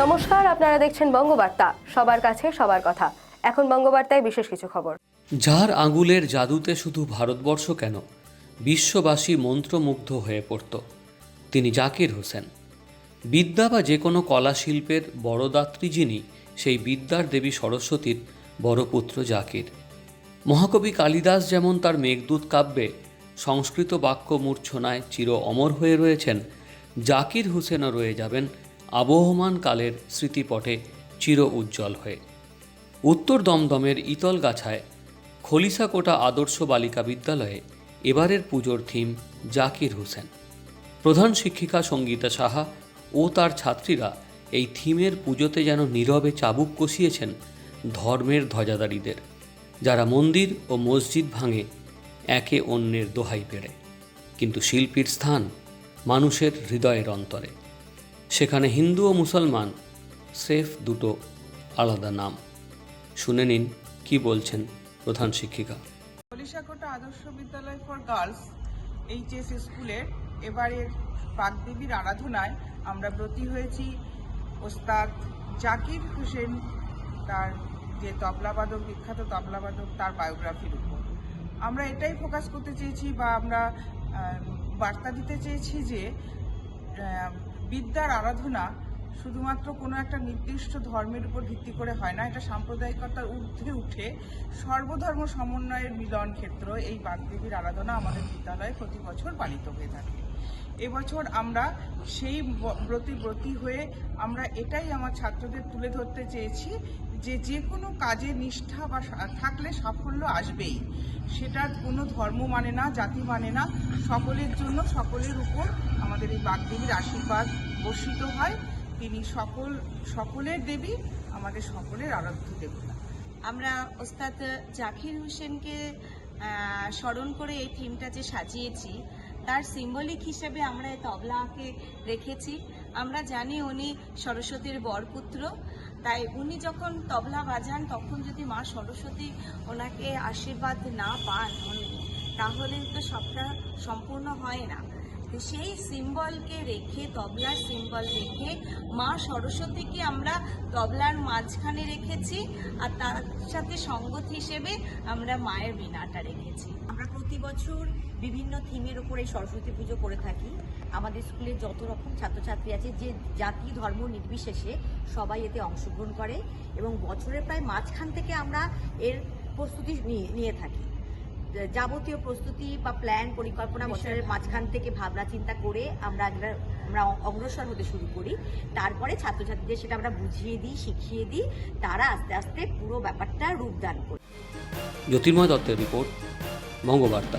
নমস্কার, আপনারা দেখছেন বঙ্গবার্তা। সবার কাছে সবার কথা। এখন বঙ্গবার্তায় বিশেষ কিছু খবর। যার আঙুলের জাদুতে শুধু ভারতবর্ষ কেন? বিশ্ববাসী মন্ত্রমুগ্ধ হয়ে পড়ত। তিনি জাকির হোসেন। বিদ্যা বা যে কোনো কলা শিল্পের বড়দাত্রী যিনি, সেই বিদ্যার দেবী সরস্বতীর বড় পুত্র জাকির। মহাকবি কালিদাস যেমন তার মেঘদূত কাব্যে সংস্কৃত বাক্য মূর্ছনায় চির অমর হয়ে রয়েছেন, জাকির হোসেনও রয়ে যাবেন আবহমান কালের স্মৃতিপটে চির উজ্জ্বল হয়ে। উত্তর দমদমের ইতলগাছায় খলিসাকোটা আদর্শ বালিকা বিদ্যালয়ে এবারের পুজোর থিম জাকির হোসেন। প্রধান শিক্ষিকা সঙ্গীতা সাহা ও তার ছাত্রীরা এই থিমের পুজোতে যেন নীরবে চাবুক কষিয়েছেন ধর্মের ধ্বজাদারীদের, যারা মন্দির ও মসজিদ ভাঙে একে অন্যের দোহাই পেড়ে। কিন্তু শিল্পীর স্থান মানুষের হৃদয়ের অন্তরে। সেখানে হিন্দু ও মুসলমান, সেফ দুটো আলাদা নাম। শুনে নিন কি বলছেন প্রধান শিক্ষিকা। কলিশাকোটা আদর্শ বিদ্যালয় ফর গার্লস এইচএস স্কুলের এবারের বাগদেবীর আরাধনায় আমরা ব্রতী হয়েছি। ওস্তাদ জাকির হোসেন তার যে তবলাবাদক বিখ্যাত তবলাবাদক তার বায়োগ্রাফির উপর। আমরা এটাই ফোকাস করতে চেয়েছি বা আমরা বার্তা দিতে চেয়েছি যে বিদ্যার আরাধনা শুধুমাত্র কোনো একটা নির্দিষ্ট ধর্মের উপর ভিত্তি করে হয় না, এটা সাম্প্রদায়িকতার ঊর্ধ্বে উঠে সর্বধর্ম সমন্বয়ের মিলন ক্ষেত্র এই বাগদেবীর আরাধনা আমাদের বিদ্যালয়ে প্রতি বছর পালিত হয়ে থাকে। এবছর আমরা সেই ব্রতী ব্রতী হয়ে আমরা এটাই আমার ছাত্রদের তুলে ধরতে চেয়েছি যে যে কোনো কাজে নিষ্ঠা বা থাকলে সাফল্য আসবেই। সেটা কোনো ধর্ম মানে না, জাতি মানে না, সকলের জন্য, সকলের উপর আমাদের এই বাগদেবীর আশীর্বাদ বর্ষিত হয়। তিনি সকল, সকলের দেবী, আমাদের সকলের আরাধ্য দেবতা। আমরা ওস্তাদ জাকির হোসেনকে স্মরণ করে এই থিমটা যে সাজিয়েছি, তার সিম্বলিক হিসেবে আমরা এই তবলাকে রেখেছি। আমরা জানি উনি সরস্বতীর বরপুত্র। তাই উনি যখন তবলা বাজান, তখন যদি মা সরস্বতী ওনাকে আশীর্বাদ না পান উনি, তাহলে তো সবটা সম্পূর্ণ হয় না। তো সেই সিম্বলকে রেখে, তবলার সিম্বল রেখে মা সরস্বতীকে আমরা তবলার মাঝখানে রেখেছি আর তার সাথে সঙ্গত হিসেবে আমরা মায়ের বীণাটা রেখেছি। আমরা প্রতি বছর বিভিন্ন থিমের উপর সরস্বতী পুজো করে থাকি। আমাদের স্কুলে যত রকম ছাত্রছাত্রী আছে যে জাতি ধর্ম নির্বিশেষে সবাই এতে অংশগ্রহণ করে এবং বছরের প্রায় মাঝখান থেকে আমরা এর প্রস্তুতি নিয়ে- নিয়ে থাকি। যাবতীয় প্রস্তুতি বা প্ল্যান পরিকল্পনা বছরের মাঝখান থেকে ভাবনা চিন্তা করে আমরা আমরা- আমরা অগ্রসর হতে শুরু করি। তারপরে ছাত্রছাত্রীদের সেটা আমরা বুঝিয়ে দিই শিখিয়ে দিই তারা আস্তে আস্তে পুরো ব্যাপারটা রূপদান করে। জ্যোতির্ময় দত্তের রিপোর্ট বঙ্গবার্তা